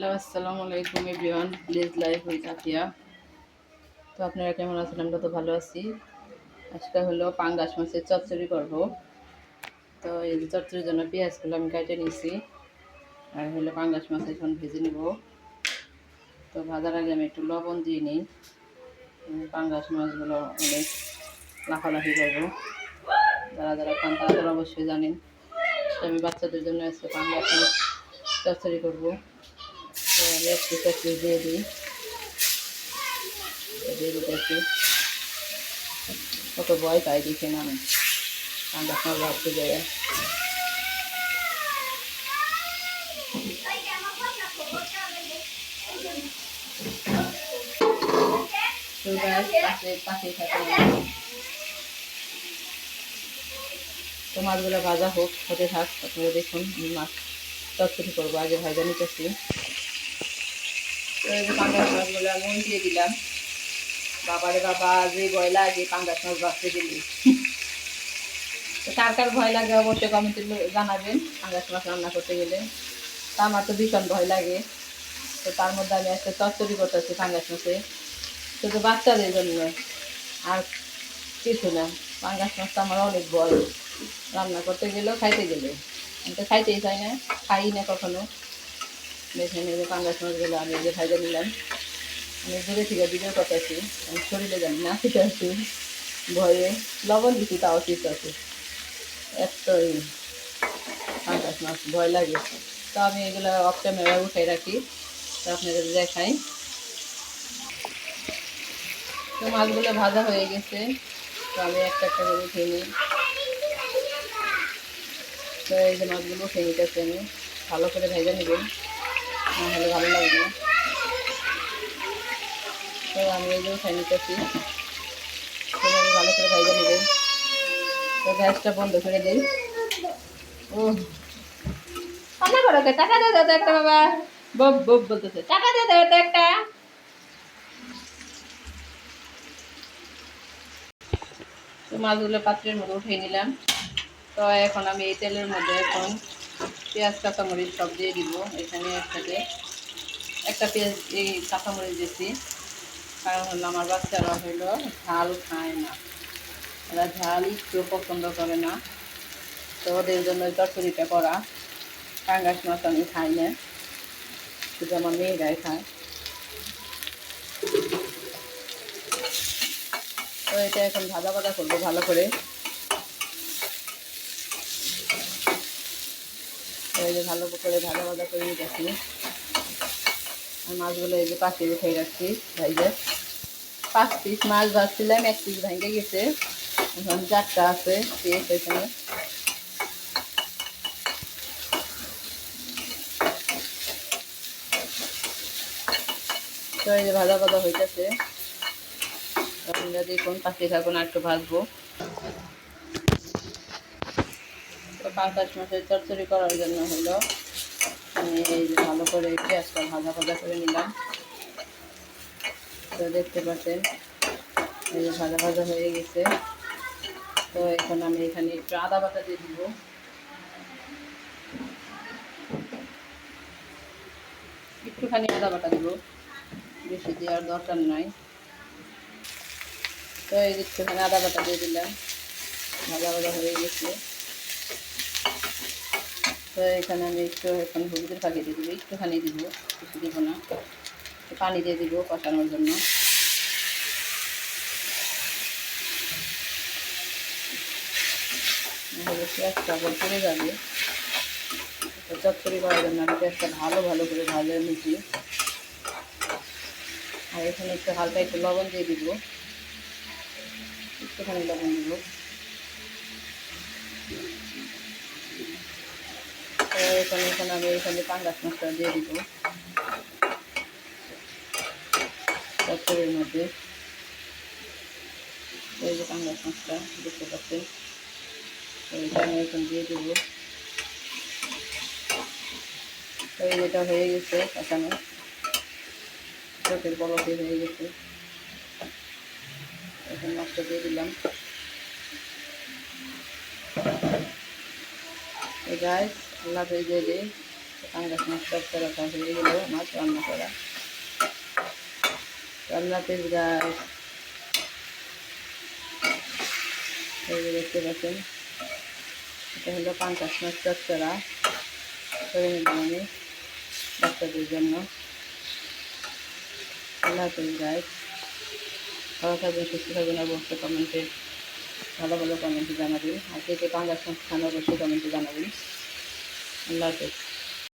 Hello, আসসালামু আলাইকুম everyone please live with Afia তো আপনারা কেমন আছেন? আমরা তো ভালো আছি। আজকে হলো পাঙ্গাস মাছের চচ্চড়ি করব তো এই চচ্চড়ির জন্য পেঁয়াজগুলো আমি কেটে নিয়েছি আর হলো পাঙ্গাস মাছ এখন ভেজে নিব। তো ভাজার আগে আমি একটু লবণ দিয়ে নিই। পাঙ্গাস মাছগুলো অনেক লাফালাফি করব। যারা যারা খান তারা অবশ্যই জানেন। তো আমি বাচ্চাদের জন্য আজকে পাঙ্গাস মাছ চচ্চড়ি করব। আমি কত ভয় পাই দেখে আমি পাঙ্গাস মাছ ভাবতে যায় তো মাছগুলো ভাজা হোক হতে থাক আপনারা দেখুন মাছ চচ্চড়ি করব। আগে ভাজা নিতেছি। পাঙ্গাস মাছগুলো আমি দিয়ে দিলাম। বাবারে বাবা, যে ভয় লাগে পাঙ্গাস মাছ ভাজতে গেলে। কার কার ভয় লাগে অবশ্যই কমেন্টে জানাবেন পাঙ্গাস মাছ রান্না করতে গেলে। তা আমার তো ভীষণ ভয় লাগে। তো তার মধ্যে আমি একটা চচ্চড়ি করতেছি পাঙ্গাস মাছে। শুধু বাচ্চাদের জন্য। আর কিছু না, পাঙ্গাস মাছটা আমার অনেক ভয়। রান্না করতে গেলেও খাইতে গেলে। আমি তো খাইতেই চাই না খাই না কখনো। দেখে নিয়ে পাঙ্গাস মাছগুলো আমি যে ভাইজা নিলাম। আমি দূরে থেকে ভিডিও করতেছি, আমি শরীরে জানি না ঠিক আছি ভয়ে লবণ দিচ্ছি তাও ঠিক আছে। একটাই পাঙ্গাস মাছ ভয় লাগে। তো আমি এগুলো অফ ক্যামেরা উঠাই রাখি, তো আপনাদের দেখাই। তো মাছগুলো ভাজা হয়ে গেছে, তো আমি একটা একটা করে উঠিয়ে নিই। তো এই যে মাছগুলো উঠে নিতেছি আমি, ভালো করে ভেজে নেবেন না হলে ভালো লাগবে না। তো আমি এই যে নিতেছি। ভালো করে তো গ্যাসটা বন্ধ করে দিই। ও টাকা বাবা। বব টাকা একটা। মাছগুলো পাত্রের মধ্যে উঠিয়ে নিলাম। তো এখন আমি এই তেলের মধ্যে এখন পেঁয়াজ, কাঁচামরিচ সব দিয়ে দিব এখানে একসাথে। একটা পেঁয়াজ, এই কাঁচামরিচ দিচ্ছি কারণ হলো আমার বাচ্চারা হলো ঝাল খায় না। ওরা ঝাল একটু পছন্দ করে না। তো ওদের জন্য চচ্চড়িটা করা। পাঙ্গাস মাছ আমি খাই না। শুধু আমার মেয়েরাই খায়। তো এটা এখন ভাজা ভাজা করব ভালো করে। এই যে ভালো করে ভাজা ভাজা করে নিতেছি আর মাছগুলো এই যে পাশে উঠে রাখছি ভাইজে পাঁচ পিস মাছ ভাজছিলাম, এক পিস ভেঙে গেছে। এখন চারটা আছে এখানে? তো এই যে ভাজা ভাজা হইতেছে। আপনারা দেখুন পাশে থাকুন আর একটু ভাজবো। পাঁচ মাসের চচ্চড়ি করার জন্য হলো। আমি এই যে ভালো করে পেঁয়াজটা ভাজা ভাজা করে নিলাম। তো দেখতে পাচ্ছেন, এই যে ভাজা ভাজা হয়ে গেছে। তো এখন আমি এখানে একটু আদা বাটা দিয়ে দিব। একটুখানি আদা বাটা দেবো। বেশি দেওয়ার দরকার নাই। তো এই একটুখানি আদা বাটা দিয়ে দিলাম। ভাজা ভাজা হয়ে গেছে। তো এখানে আমি একটু এখন হলুদের ফাঁকি দিয়ে দিব, একটুখানি দিব কিছু দিব না। পানি দিয়ে দিব কষানোর জন্য। পেঁয়াজটা আবার পড়ে যাবে। তো চচ্চড়ি করার জন্য আমি পেঁয়াজটা ভালো ভালো করে ভালো নিচ্ছি আর এখানে একটু হালকা একটু লবণ দিয়ে দিব। একটুখানি লবণ দিব। এখানে এখানে আমি এখানে পাঙ্গাস মাছটা দিয়ে দিব। চচ্চড়ির মধ্যে। এই যে পাঙ্গাস মাছটা, দেখতে পাচ্ছেন? এটা আমি এখন দিয়ে দিব। এই যেটা হয়ে গেছে কষানো চোখের বলকে হয়ে গেছে। এখন মাছটা দিয়ে দিলাম। গাছ ভেজে দিয়ে পাঙ্গাস মাছ চচ্চড়া করা হয়ে গেল মাছ রান্না করা। রান্নাতে গাছ এই দেখতে পাচ্ছেন, এটা হলো পাঙ্গাস মাছ চচ্চড়া। করে নিলাম আমি বাচ্চাদের জন্য। আল্লাহ হাফিজ গাইড ভালো থাকবেন, সুস্থ থাকবেন অবশ্যই কমেন্টে ভালো ভালো কমেন্টে জানাবেন। আর কে কে পাঙ্গাস মাছ খান অবশ্যই কমেন্টে জানাবেন। আল্লাহ হাফিজ